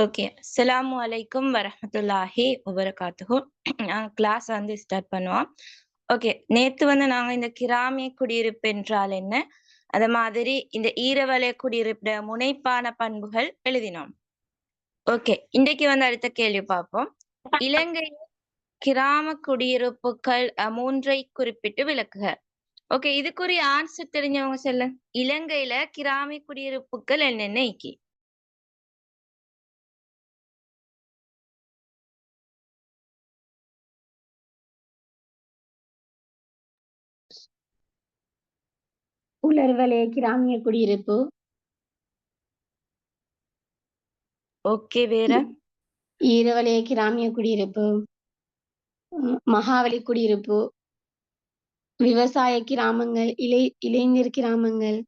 Okay அஸ்ஸலாமு அலைக்கும் வரஹ்மத்துல்லாஹி வபரகாத்துஹு கிளாஸ் வந்து ஸ்டார்ட் பண்ணுவோம். ஓகே நேத்து வந்து நாங்க இந்த கிராமிய குடியிருப்பு என்றால் என்ன? அத மாதிரி இந்த ஈரவலை குடியிருப்பிட முனைப்பான பண்புகள் எழுதினோம். ஓகே இன்றைக்கு வந்து அடுத்த கேள்வி பார்ப்போம். இலங்கை கிராம குடியிருப்புகள் மூன்றை குறிப்பிட்டு விளக்குக. ஓகே இதுக்குரிய ஆன்சர் தெரிஞ்சவங்க சொல்லு. இலங்கையில கிராமி குடியிருப்புகள் என்னென்ன இக்கி? உலர்வலய கிராமிய குடியிருப்பு. ஓகே வேற? ஈரவலய கிராமிய குடியிருப்பு. மகாவலி குடியிருப்பு. விவசாய கிராமங்கள் இளை இளைஞர் கிராமங்கள்.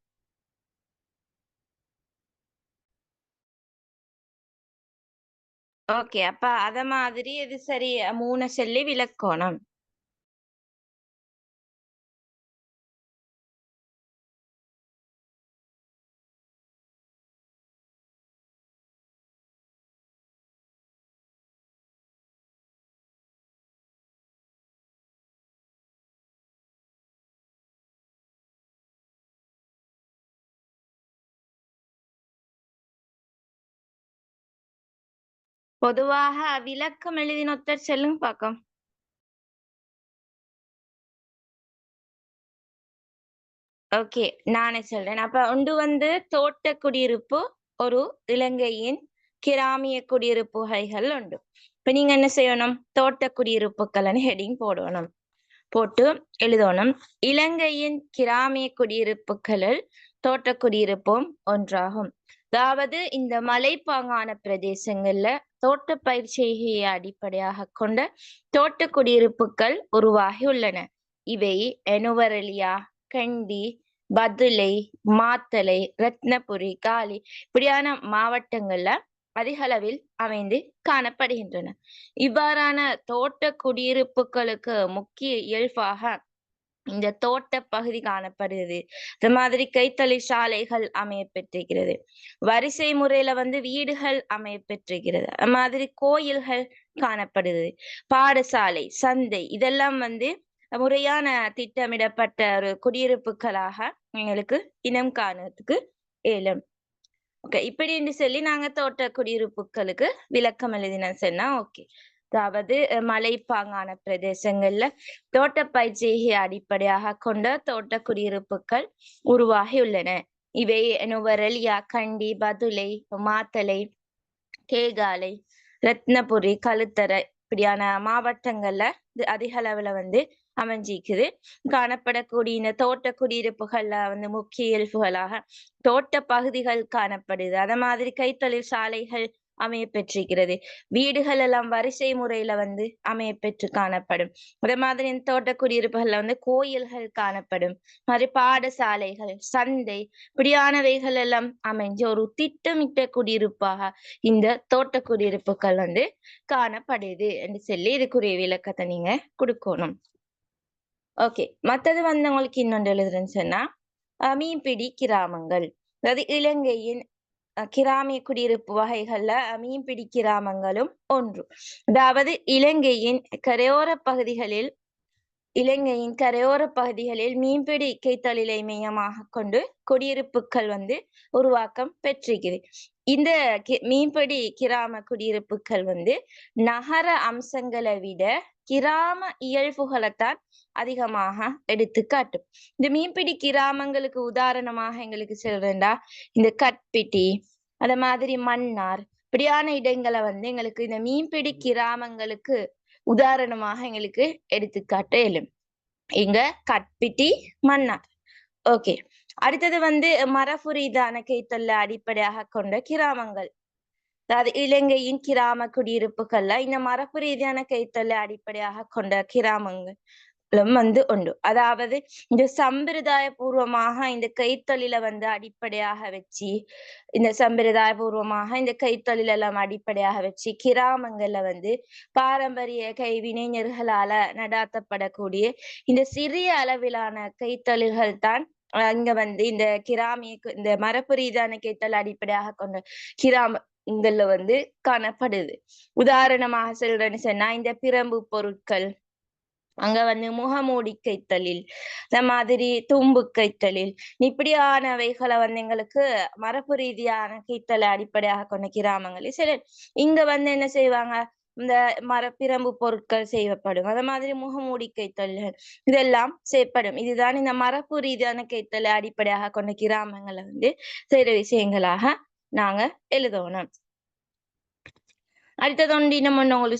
ஓகே அப்ப அத மாதிரி இது சரி மூணு சொல்லி விளக்கணும். பொதுவாக விளக்கம் எழுதினொத்தர் சொல்லுங்க பாக்கம். ஓகே நானே சொல்றேன். அப்ப ஒன்று வந்து தோட்ட குடியிருப்பு ஒரு இலங்கையின் கிராமிய குடியிருப்புகைகள் உண்டு. இப்ப நீங்க என்ன செய்யணும்? தோட்ட குடியிருப்புகள்னு ஹெடிங் போடணும். போட்டு எழுதணும். இலங்கையின் கிராமிய குடியிருப்புகளில் தோட்ட குடியிருப்பும் ஒன்றாகும். அதாவது இந்த மலைப்பாங்கான பிரதேசங்கள்ல தோட்ட பயிற்சியை அடிப்படையாக கொண்ட தோட்ட குடியிருப்புகள் உருவாகி உள்ளன. இவை எனுவரலியா கண்டி பதுளை மாத்தளை ரத்னபுரி காலி இப்படியான மாவட்டங்கள்ல அதிக அளவில் அமைந்து காணப்படுகின்றன. இவ்வாறான தோட்ட குடியிருப்புகளுக்கு முக்கிய இயல்பாக இந்த தோட்ட பகுதி காணப்படுகிறது. இந்த மாதிரி கைத்தொழில் சாலைகள் அமைய பெற்றிருக்கிறது வரிசை முறையில வந்து வீடுகள் அமைய பெற்றிருக்கிறது அது மாதிரி கோயில்கள் காணப்படுகிறது. பாடசாலை சந்தை இதெல்லாம் வந்து முறையான திட்டமிடப்பட்ட ஒரு குடியிருப்புகளாக எங்களுக்கு இனம் காணத்துக்கு இயலும். ஓகே இப்படின்னு சொல்லி நாங்க தோட்ட குடியிருப்புகளுக்கு விளக்கம் எழுதின சொன்னா ஓகே அதாவது மலைப்பாங்கான பிரதேசங்கள்ல தோட்ட பயிற்சியை அடிப்படையாக கொண்ட தோட்ட குடியிருப்புகள் உருவாகியுள்ளன இவை நுவரலியா கண்டி பதுளை மாத்தளை கேகாலை ரத்னபுரி கழுத்தரை இப்படியான மாவட்டங்கள்ல அதிக அளவுல வந்து அமைஞ்சிக்குது. காணப்படக்கூடிய இந்த தோட்ட குடியிருப்புகள்ல வந்து முக்கிய இயல்புகளாக தோட்ட பகுதிகள் காணப்படுது. அத மாதிரி கைத்தொழில் சாலைகள் அமைய பெற்றிருக்கிறது. வீடுகள் எல்லாம் வரிசை முறையில வந்து அமைய பெற்று காணப்படும். அதே மாதிரி இந்த தோட்ட குடியிருப்புகள்ல வந்து கோயில்கள் காணப்படும். மாதிரி பாடசாலைகள் சந்தை இப்படியானவைகள் எல்லாம் அமைஞ்சு ஒரு திட்டமிட்ட குடியிருப்பாக இந்த தோட்ட குடியிருப்புகள் வந்து காணப்படுது என்று சொல்லி இதுக்குரிய விளக்கத்தை நீங்க கொடுக்கணும். ஓகே மத்தது வந்து உங்களுக்கு இன்னொன்று எழுதுறேன்னு சொன்னா மீன்பிடி கிராமங்கள். அதாவது இலங்கையின் கிராமிய குடியிருப்பு வகைகள்ல மீன்பிடி கிராமங்களும் ஒன்று. அதாவது இலங்கையின் கரையோர பகுதிகளில் இலங்கையின் கரையோர பகுதிகளில் மீன்பிடி கைத்தொழிலை மையமாக கொண்டு குடியிருப்புகள் வந்து உருவாக்கம் பெற்றிருக்குது இந்த கி- மீன்பிடி கிராம குடியிருப்புகள் வந்து நகர அம்சங்களை விட கிராம இயல்புகளைத்தான் அதிகமாக எடுத்து காட்டும். இந்த மீன்பிடி கிராமங்களுக்கு உதாரணமாக எங்களுக்கு சொல்றேன்டா. இந்த கட்பிட்டி அத மாதிரி மன்னார் இப்படியான இடங்களை வந்து எங்களுக்கு இந்த மீன்பிடி கிராமங்களுக்கு உதாரணமாக எங்களுக்கு எடுத்துக்காட்ட இயலும். இங்க கட்பிட்டி மன்னார். ஓகே. அடுத்தது வந்து மரபுரிதான கைத்தொல்ல அடிப்படையாக கொண்ட கிராமங்கள். அதாவது இலங்கையின் கிராம குடியிருப்புகள்ல இந்த மரபு ரீதியான கைத்தொல்லை அடிப்படையாக கொண்ட கிராமங்களும் வந்து உண்டு. அதாவது இந்த சம்பிரதாய பூர்வமாக இந்த கைத்தொழில வந்து அடிப்படையாக வச்சு இந்த சம்பிரதாய பூர்வமாக இந்த கைத்தொழில் எல்லாம் அடிப்படையாக வச்சு கிராமங்கள்ல வந்து பாரம்பரிய கைவினைஞர்களால நடாத்தப்படக்கூடிய இந்த சிறிய அளவிலான கைத்தொழில்கள் தான் அங்க வந்து இந்த கிராமிய இந்த மரபு ரீதியான கைத்தொழில் அடிப்படையாக கொண்ட கிராம இதுல வந்து காணப்படுது. உதாரணமாக சொல்றேன்னு சொன்னா இந்த பிரம்பு பொருட்கள் அங்க வந்து முகமூடி கைத்தலில் இந்த மாதிரி தும்பு கைத்தலில் இப்படியானவைகளை வந்து எங்களுக்கு மரபு ரீதியான கைத்தலை அடிப்படையாக கொண்ட கிராமங்களில் சில இங்க வந்து என்ன செய்வாங்க? இந்த மரப்பிரம்பு பொருட்கள் செய்யப்படும். அந்த மாதிரி முகமூடி கைத்தல்கள் இதெல்லாம் செய்யப்படும். இதுதான் இந்த மரப்பு ரீதியான கைத்தலை அடிப்படையாக கொண்ட கிராமங்களை வந்து செய்யற விஷயங்களாக நாங்க எழுதணும் அடுத்தது ஒன்று இன்னும் உங்களுக்கு